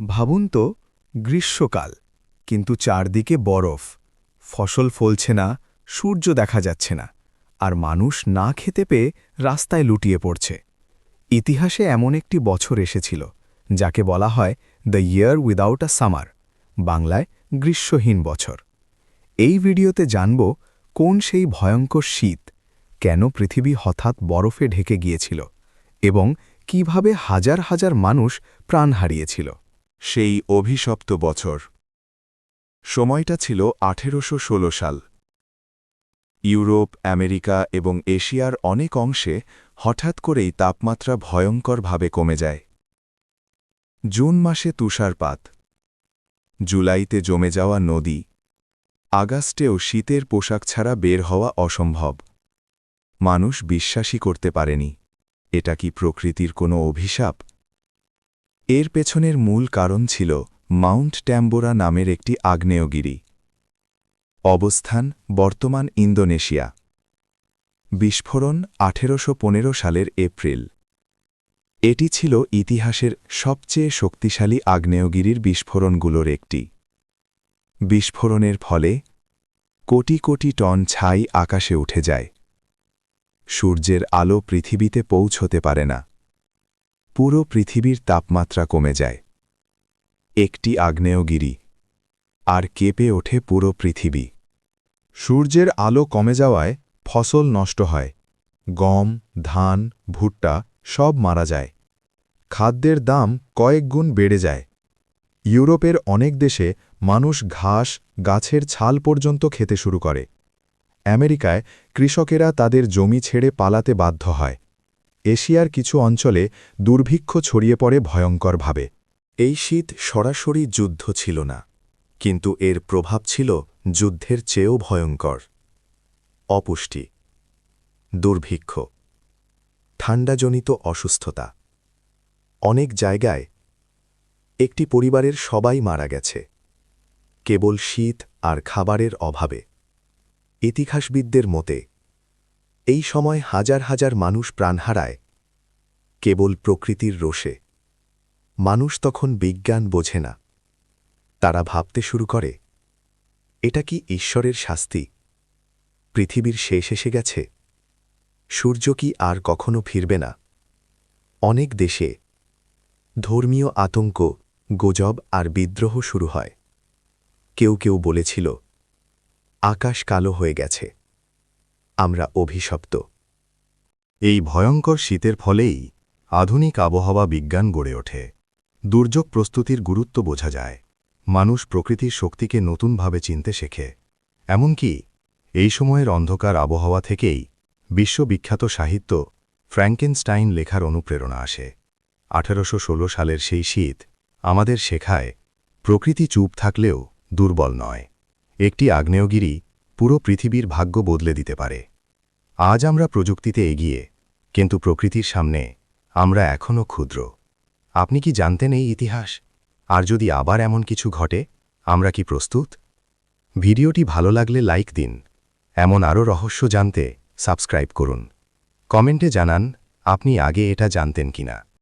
ভাবুন তো, গ্রীষ্মকাল, কিন্তু চারদিকে বরফ, ফসল ফলছে না, সূর্য দেখা যাচ্ছে না, আর মানুষ না খেতে পেয়ে রাস্তায় লুটিয়ে পড়ছে। ইতিহাসে এমন একটি বছর এসেছিল, যাকে বলা হয় the year without a summer বাংলায় গ্রীষ্মহীন বছর। এই ভিডিওতে জানব কোন সেই ভয়ঙ্কর শীত, কেন পৃথিবী হঠাৎ বরফে ঢেকে গিয়েছিল, এবং কীভাবে হাজার হাজার মানুষ প্রাণ হারিয়েছিল। সেই অভিশপ্ত বছর। সময়টা ছিল আঠেরোশো ষোল সাল। ইউরোপ, আমেরিকা এবং এশিয়ার অনেক অংশে হঠাৎ করেই তাপমাত্রা ভয়ঙ্করভাবে কমে যায়। জুন মাসে তুষারপাত। জুলাইতে জমে যাওয়া নদী। আগস্টেও শীতের পোশাক ছাড়া বের হওয়া অসম্ভব। মানুষ বিশ্বাসই করতে পারেনি। এটা কি প্রকৃতির কোনো অভিশাপ? এর পেছনের মূল কারণ ছিল মাউন্ট ট্যাম্বোরা নামের একটি আগ্নেয়গিরি। অবস্থান, বর্তমান ইন্দোনেশিয়া। বিস্ফোরণ, আঠেরোশো পনেরো সালের এপ্রিল। এটি ছিল ইতিহাসের সবচেয়ে শক্তিশালী আগ্নেয়গিরির বিস্ফোরণগুলোর একটি। বিস্ফোরণের ফলে কোটি কোটি টন ছাই আকাশে উঠে যায়। সূর্যের আলো পৃথিবীতে পৌঁছতে পারে না। পুরো পৃথিবীর তাপমাত্রা কমে যায়। একটি আগ্নেয়গিরি। আর কেঁপে ওঠে পুরো পৃথিবী। সূর্যের আলো কমে যাওয়ায় ফসল নষ্ট হয়। গম, ধান, ভুট্টা সব মারা যায়। খাদ্যের দাম কয়েক গুণ বেড়ে যায়। ইউরোপের অনেক দেশে মানুষ ঘাস, গাছের ছাল পর্যন্ত খেতে শুরু করে। আমেরিকায় কৃষকেরা তাদের জমি ছেড়ে পালাতে বাধ্য হয়। এশিয়ার কিছু অঞ্চলে দুর্ভিক্ষ ছড়িয়ে পড়ে ভয়ঙ্করভাবে। এই শীত সরাসরি যুদ্ধ ছিল না, কিন্তু এর প্রভাব ছিল যুদ্ধের চেয়েও ভয়ঙ্কর। অপুষ্টি, দুর্ভিক্ষ ঠান্ডাজনিত অসুস্থতা। অনেক জায়গায় একটি পরিবারের সবাই মারা গেছে, কেবল শীত আর খাবারের অভাবে। ইতিহাসবিদদের মতে এই সময় হাজার হাজার মানুষ প্রাণ হারায়, কেবল প্রকৃতির রোষে। মানুষ তখন বিজ্ঞান বোঝে না। তারা ভাবতে শুরু করে, এটা কি ঈশ্বরের শাস্তি? পৃথিবীর শেষ এসে গেছে। সূর্য কি আর কখনো ফিরবে না? অনেক দেশে ধর্মীয় আতঙ্ক, গোজব আর বিদ্রোহ শুরু হয়। কেউ কেউ বলেছিল, আকাশ কালো হয়ে গেছে। আমরা অভিশপ্ত। এই ভয়ঙ্কর শীতের ফলেই আধুনিক আবহাওয়া বিজ্ঞান গড়ে ওঠে। দুর্যোগ প্রস্তুতির গুরুত্ব বোঝা যায়। মানুষ প্রকৃতির শক্তিকে নতুনভাবে চিনতে শেখে। এমনকি এই সময়ের অন্ধকার আবহাওয়া থেকেই বিশ্ববিখ্যাত সাহিত্য ফ্র্যাঙ্কেনস্টাইন লেখার অনুপ্রেরণা আসে। আঠারোশো ষোল সালের সেই শীত আমাদের শেখায় প্রকৃতি চুপ থাকলেও দুর্বল নয়। একটি আগ্নেয়গিরি পুরো পৃথিবীর ভাগ্য বদলে দিতে পারে। আজ আমরা প্রযুক্তিতে এগিয়ে, কিন্তু প্রকৃতির সামনে আমরা এখনও ক্ষুদ্র। আপনি কি জানতেন এই ইতিহাস? আর যদি আবার এমন কিছু ঘটে, আমরা কি প্রস্তুত? ভিডিওটি ভালো লাগলে লাইক দিন। এমন আরও রহস্য জানতে সাবস্ক্রাইব করুন। কমেন্টে জানান, আপনি আগে এটা জানতেন কিনা।